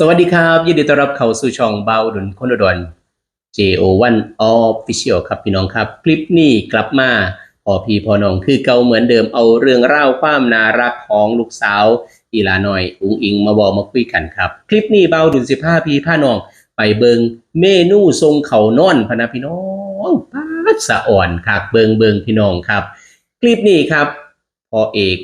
สวัสดีครับ ยินดีต้อนรับเข้าสู่ช่องเบาดุนคนดอุดร JO1 Official ครับพี่น้องครับ คลิปนี้กลับมาพอพี่พอน้องคือเก่าเหมือนเดิมเอาเรื่องเล่าความน่ารักของลูกสาวอีลาหน่อย อุงอิงมาบอกมาคุยกันครับ คลิปนี้เบาดุน15พี่พาน้อง ไปเบิงเมนูทรงเขานอนพนะพี่น้องป้าสะอ่อนคักเบิงเบิงพี่น้องครับ คลิปนี้ครับพอเอก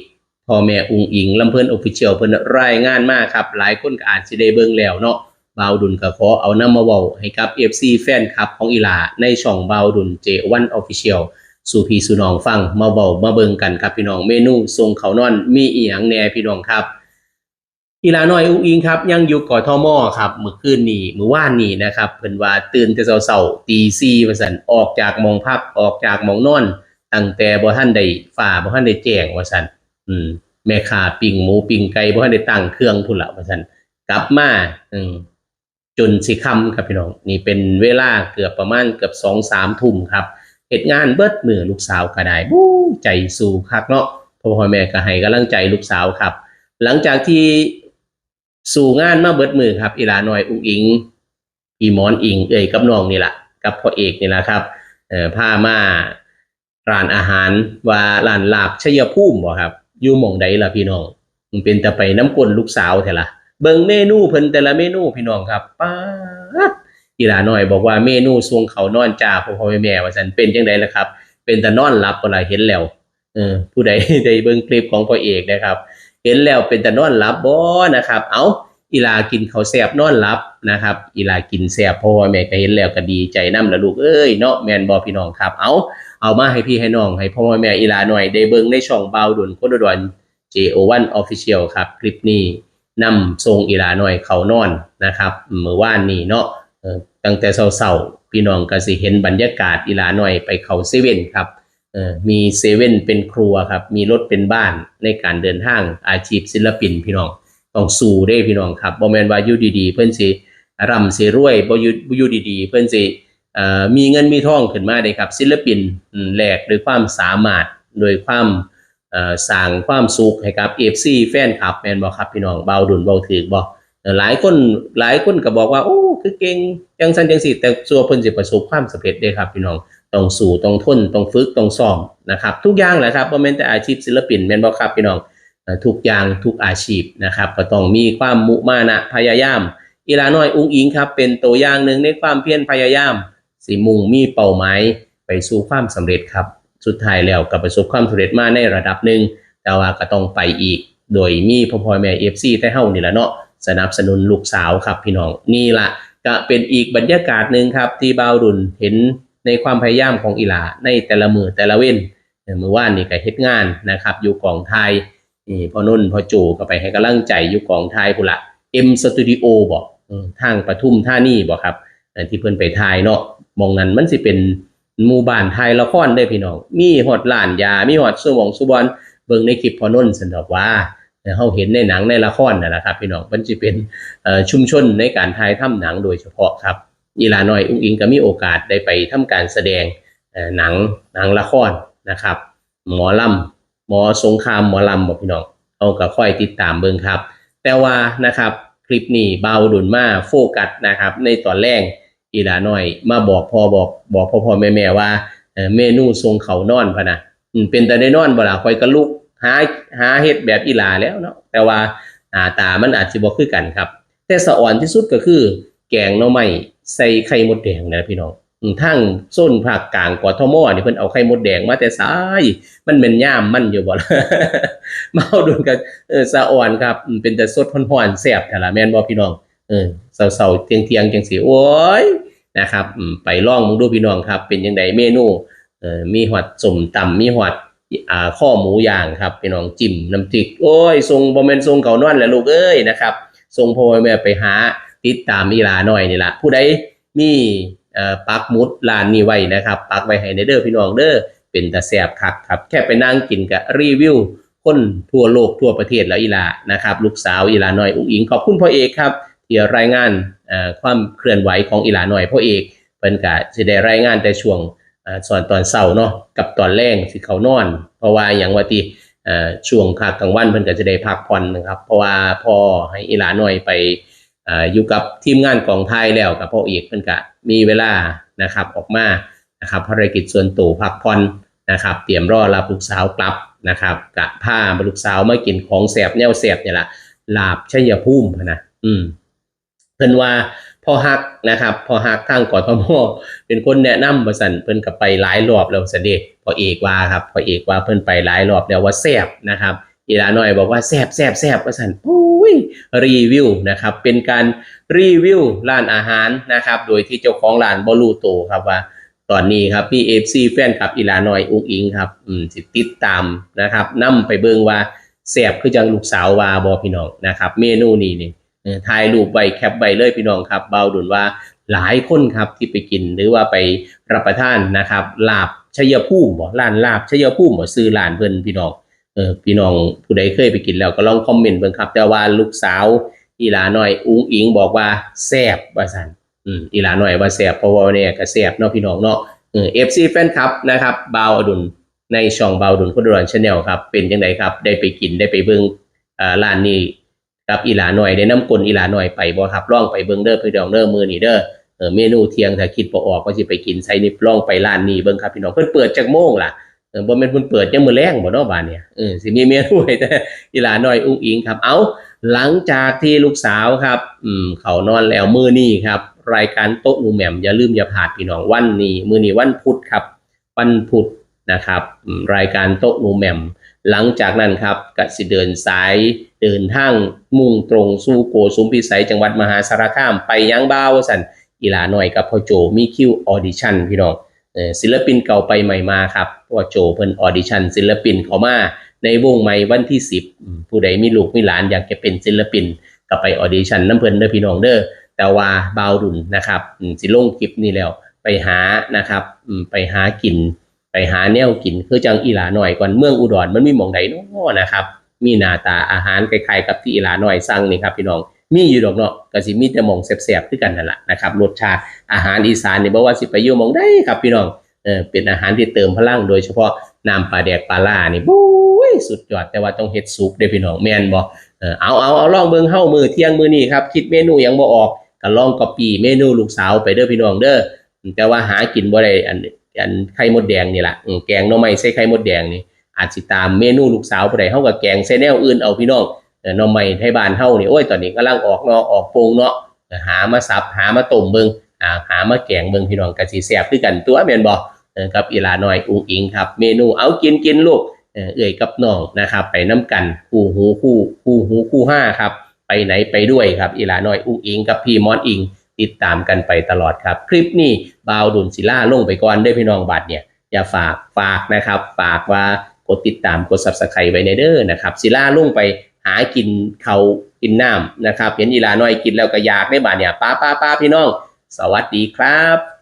พ่อแม่อุงอิงลำเพิ่นออฟฟิเชียลเพิ่นรายงานมาครับ หลายคนก็อาจสิได้เบิ่งแล้วเนาะบาวดุลก็ขอเอาน้ำมาเว้าให้กับ FC แฟนคลับของอีหลาในช่องบาวดุล J1 Official สู่พี่สู่น้องฟังมาเว้ามาเบิ่งกันครับพี่น้องเมนูทรงเขานอนมีอีหยังแน่พี่น้องครับ อีหลาน้อยอุ้งอิงครับ ยังอยู่กอทอมอครับเมื่อคืนนี้เมื่อวานนี้นะครับเพิ่นว่าตื่นแต่เช้าๆตี4ว่าซั่นออกจากมองพักออกจากมองนอนตั้งแต่บ่ทันได้ฝ่าบ่ทันได้แจ้งว่าซั่น อืมแม่ค้าปิ้งหมูปิ้งไก่บ่ทันได้ตั้งเครื่องพุ่นละว่าซั่นกลับมาอืมจนสิค่ำครับพี่น้อง นี่เป็นเวลาเกือบประมาณเกือบ2-3ทุ่มครับเฮ็ดงานเบิดมือลูกสาวก็ได้บู้ใจสู้คักเนาะพ่อพ่อแม่ก็ให้กำลังใจลูกสาวครับ หลังจากที่สู่งานมาเบิดมือครับอีหลาน้อยอุงอิง อีมอนอิง เอ่ยกับน้องนี่แหละกับพ่อเอกนี่แหละครับเอ่อพามาร้านอาหารว่าร้านลาบชัยภูมิบ่ครับ อยู่หม่องใดล่ะพี่น้องมันเป็นแต่ไปน้ำกลนลูกสาวแท้ละเบิ่งเมนูเพิ่นแต่ละเมนูพี่น้องครับป้าอีหลาน้อยบอกว่าเมนูทรงเขานอนจ่าพ่อพ่อแม่แม่ว่าสันเป็นจังไดล่ะครับ เป็นแต่นอนหลับก็เลยเห็นแล้วเออผู้ใดได้เบิ่งคลิปของพ่อเอกนะครับ เห็นแล้วเป็นแต่นอนหลับบ่นะครับ เอา อีลากินเขาแซ่บนอนหลับนะครับอีลากินแซ่บพ่อแม่ก็เห็นแล้วก็ดีใจนำละลูกเอ้ยเนาะแมนบ่พี่น้องครับเอาเอามาให้พี่ให้น้องให้พ่อแม่อีลาหน่อยได้เบิ่งในช่องเบาดุนคนอุดร JO1 Official ครับคลิปนี้นำทรงอีลาหน่อยเขานอนนะครับเมื่อวานนี้เนาะตั้งแต่เช้าๆพี่น้องก็สิเห็นบรรยากาศอีลาหน่อยไปเขาเซเว่นครับมีเซเว่นเป็นครัวครับมีรถเป็นบ้านในการเดินทางอาชีพศิลปินพี่น้อง ต้องสู้เด้พี่น้องครับบ่แม่นว่าอยู่ดีๆ เพิ่นสิร่ำสิรวยบ่อยู่บ่อยู่ดีๆ เพิ่นสิเอ่อมีเงินมีทองขึ้นมาได้ครับ ศิลปินอืมแลกด้วยความสามารถโดยความเอ่อสร้างความสุขให้กับ FC แฟนคลับแม่นบ่ครับพี่น้องเบาดุลเบาถือบ่เอ่อหลายคนหลายคนก็บอกว่าโอ้คือเก่งจังซั่นจังซี่แต่ตัวเพิ่นสิประสบความสำเร็จเด้ครับพี่น้องต้องสู้ต้องทนต้องฝึกต้องซ้อมนะครับ ทุกอย่างแหละครับบ่แม่นแต่อาชีพศิลปินแม่นบ่ครับพี่น้อง ทุกอย่างทุกอาชีพนะครับ ก็ต้องมีความมุมานะพยายาม อีหลาน้อยอุ้งอิงครับ เป็นตัวอย่างหนึ่งในความเพียรพยายาม สิมุ่งมีเป้าหมายไปสู่ความสำเร็จครับ สุดท้ายแล้วก็ประสบความสำเร็จมาในระดับหนึ่งแต่ว่าก็ต้องไปอีก โดยมีพ่อพ่อแม่ FC แต่เฮานี่แหละเนาะสนับสนุนลูกสาวครับพี่น้องนี่ละก็เป็นอีกบรรยากาศหนึ่งครับ ที่บ่าวดุลเห็นในความพยายามของอีหลาในแต่ละมือแต่ละเว้นเมื่อวานนี่ก็เฮ็ดงานนะครับ อยู่กองไทย นี่พ่อนุ่นพ่อจูก็ไปให้กำลังใจอยู่กองไทยพุ่นละ M Studio บ่เออทางปทุมท่านี่บ่ครับเออที่เพิ่นไปถ่ายเนาะหมองนั้นมันสิเป็นหมู่บ้านไทยละครเด้อพี่น้องมีฮอดร้านยา มีฮอดสมองสุบอนเบิ่งในคลิปพ่อนุ่นสันดอกว่าเออเฮาเห็นในหนังในละครนั่นแหละครับพี่น้องมันสิเป็นเอ่อชุมชนในการถ่ายทำหนังโดยเฉพาะครับอีลาน้อยอุ้งอิงก็มีโอกาสได้ไปทำการแสดงเอ่อหนังหนังละครนะครับ หมอลำ หมอสงครามหมอลำบอกพี่น้องเอาก็ค่อยติดตามเบิ่งครับ แต่ว่านะครับคลิปนี้เบาดุนมาโฟกัสนะครับ ในตอนแรกอีลาน้อยมาบอกพ่อบอกบอกพ่อพ่อแม่แม่ว่าเมนูทรงเขานอนพะนะเป็นแต่ได้นอนบ่ล่ะคอยก็ลุกหาหาเฮ็ดแบบอีหลาแล้วเนาะแต่ว่าหน้าตามันอาจจะบ่คือกันครับ แต่สะอ่อนที่สุดก็คือ แกงหน่อไม้ใส่ไข่มดแดงนะพี่น้อง ทั้งโซนภาคกลางกทมอนี่เพิ่นเอาไข่มดแดงมาแต่ซ้ายมันเป็นย่ามมันอยู่บ่ล่ะมาเอาดุนกันเออสะอ่อนครับเป็นแต่สดฮ้อนๆแซ่บแต่ละแม่นบ่พี่น้องเออเสาๆเทียงๆจังซี่โอ้ยนะครับไปล่องมึงดูพี่น้องครับ เป็นจังไดเมนูเออมีฮอดสมตำมีฮอดอ่าข้อหมูย่างครับพี่น้องจิ้มน้ำพริกโอ้ยทรงบ่แม่นทรงเขานอนแหละลูกเอ้ยนะครับทรงพ่อแม่ไปหาติดตามอีลาหน่อยนี่ล่ะผู้ใดมี ปักมุดร้านนี้ไว้นะครับ ปักไว้ให้ในเด้อพี่น้องเด้อเป็นตาแซบคักครับ แค่ไปนั่งกินกับรีวิวคนทั่วโลกทั่วประเทศแล้วอีหลานะครับ ลูกสาวอีหลาหน่อยอุ้งอิงขอบคุณพ่อเอกครับที่รายงานความเคลื่อนไหวของอีหลาหน่อยพ่อเอกเพิ่นก็สิได้รายงานแต่ช่วงอ่าสอนตอนเช้าเนาะกับตอนแรงสิเขานอน เพราะว่าอย่างว่าที่ช่วงภากลางวันเพิ่นก็จะได้พักผ่อนนะครับ เพราะว่าพ่อให้อีหลาหน่อยไป อยู่กับทีมงานกองไทยแล้วกับพ่อเอกเพิ่อนก็มีเวลานะครับออกมานะครับภารกิจส่วนตัวพักผ่อนนะครับเตรียมรอรับลูกสาวกลับนะครับกะพาลูกสาวมากินของแสบแนวแสบเนี่ยละลาบชัยภูมินะอืมเพิ่นว่าพ่อฮักนะครับพ่อฮักข้างกทมเป็นคนแนะนำว่าซั่นเพิ่นก็ไปหลายรอบแล้วซั่นเด้พ่อเอกว่าครับพ่อเอกว่าเพิ่นไปหลายรอบแล้วว่าแซ่บนะครับอีลาน้อยบอกว่าแซบแซบแซบว่าสันโอ้ย รีวิวนะครับ เป็นการรีวิวร้านอาหารนะครับ โดยที่เจ้าของร้านบรูโตครับว่า ตอนนี้ครับพี่เอฟซีแฟนคลับอีลานอยอุ้งอิงครับอืมสิติดตามนะครับนํไปเบิ่งว่าแซบคือจังลูกสาวว่าบอพี่น้องนะครับ เมนูนี้นี่ถ่ายรูปไว้แคปไว้เลยพี่น้องครับ เบาดุนว่าหลายคนครับที่ไปกินหรือว่าไปรับประทานนะครับลาบชัยภูมิบ่ร้านลาบชัยภูมิบ่ซื้อร้านเพิ่นพี่น้อง เออพี่น้องผู้ใดเคยไปกินแล้วก็ลองคอมเมนต์เบิ่งครับ แต่ว่าลูกสาวอีหลาหน้อย อุ้งอิงบอกว่าแซ่บว่าซั่นอืมอีหลาหน้อยว่าแซ่บเพราะว่าเนี่ยก็แซ่บเนาะพี่น้องเนาะเออ FC แฟนคลับนะครับบาวอดุลในช่องบาวอดุลคนดอนชาแนลครับ เป็นจังไดครับ ได้ไปกินได้ไปเบิ่งอ่าร้านนี้กับอีหลาหน้อยได้น้ำกลอีหลาหน้อยไปบ่ครับลองไปเบิ่งเด้อพี่น้องเด้อมือนีเด้อเออเมนูเที่ยงถ้าคิดบ่ออกว่าสิไปกินไสนี่ลองไปร้านนี้เบิ่งครับพี่น้องเพิ่นเปิดจักโมงล่ะ บ่แม่นเพิ่นเปิดยังมื้อแรงบ่เนาะบาดเนี่ยเออสิมีเมนูให้แต่อีหลาน้อยอุ้งอิงครับ เอาหลังจากที่ลูกสาวครับ อืมเขานอนแล้วมื้อนี้ครับ รายการโต๊ะหนูแหม่มอย่าลืมอย่าพลาดพี่น้องวันนี้มื้อนี้วันพุธครับ วันพุธนะครับ รายการโต๊ะหนูแหม่มหลังจากนั้นครับก็สิเดินสายเดินทางมุ่งตรงสู่โกสุมพิสัยจังหวัดมหาสารคามไปยังบ้าวสันอีหลาน้อยกับพ่อโจมีคิวออดิชั่นพี่น้อง ศิลปินเก่าไปใหม่มาครับเพราะว่าโจเพิ่นออดิชั่นศิลปินเขามาในวงใหม่วันที่ 10อืมผู้ใดมีลูกมีหลานอยากจะเป็นศิลปินก็ไปออดิชั่นน้ำเพิ่นเด้อพี่น้องเด้อแต่ว่าบาวดุนนะครับสิลงคลิปนี้แล้วไปหานะครับไปหากิน ไปหาแนวกินคือจังอีหลาหน่อยก่อนเมืองอุดรมันมีหม่องใดนาะนะครับ มีหน้าตาอาหารคล้ายๆกับที่อีหลาหน่อยสั่งนี่ครับพี่น้อง มีอยู่ดอกเนาะก็สิมีแต่มองแซ่บๆคือกันนั่นแหละนะครับรสชาติอาหารอีสานนี่บ่ว่าสิไปอยู่มองใดครับพี่น้องเออเป็นอาหารที่เติมพลังโดยเฉพาะน้ำปลาแดกปลาล่านี่บุ้ยสุดยอดแต่ว่าต้องเฮ็ดซุปเด้พี่น้องแม่นบ่เออเอาเอาเอาลองเบิ่งเฮามือเที่ยงมือนี้ครับคิดเมนูยังบ่ออกก็ลองก๊อปปี้เมนูลูกสาวไปเด้อพี่น้องเด้อแต่ว่าหากินบ่ได้อันอันไข่มดแดงนี่ล่ะแกงหน่อไม้ใส่ไข่มดแดงนี่อาจสิตามเมนูลูกสาวผู้ใดเฮาก็แกงใส่แนวอื่นเอาพี่น้อง หน่อไม้ไทยบ้านเฮานี่โอ้ยตอนนี้กำลังออกเนาะออกโปงเนาะหามาสับหามาต้มเบิงอ่าหามาแกงเบิงพี่น้องก็สิแซ่บคือกันตัวแม่นบ่เออกับอีลาน้อยอุ้งอิงครับ เมนูเอากินกินลูกเอ่ยกับน้องนะครับ ไปน้ำกันคู่หูคู่คู่หูคู่ห้าครับ ไปไหนไปด้วยครับอีลาน้อยอุ้งอิงกับพี่มอนอิง ติดตามกันไปตลอดครับ คลิปนี้บาวดุลศิลาลงไปก่อนเด้วยพี่น้องบัดเนี่ยอย่าฝากฝากนะครับ ฝากว่ากดติดตามกด subscribe ไว้ในเด้อนะครับศิลาลงไป หากินเขากินน้ำนะครับ เห็นอีลาน้อยกินแล้วก็อยากได้บาดเนี่ยป้าป้าป้าพี่น้อง สวัสดีครับ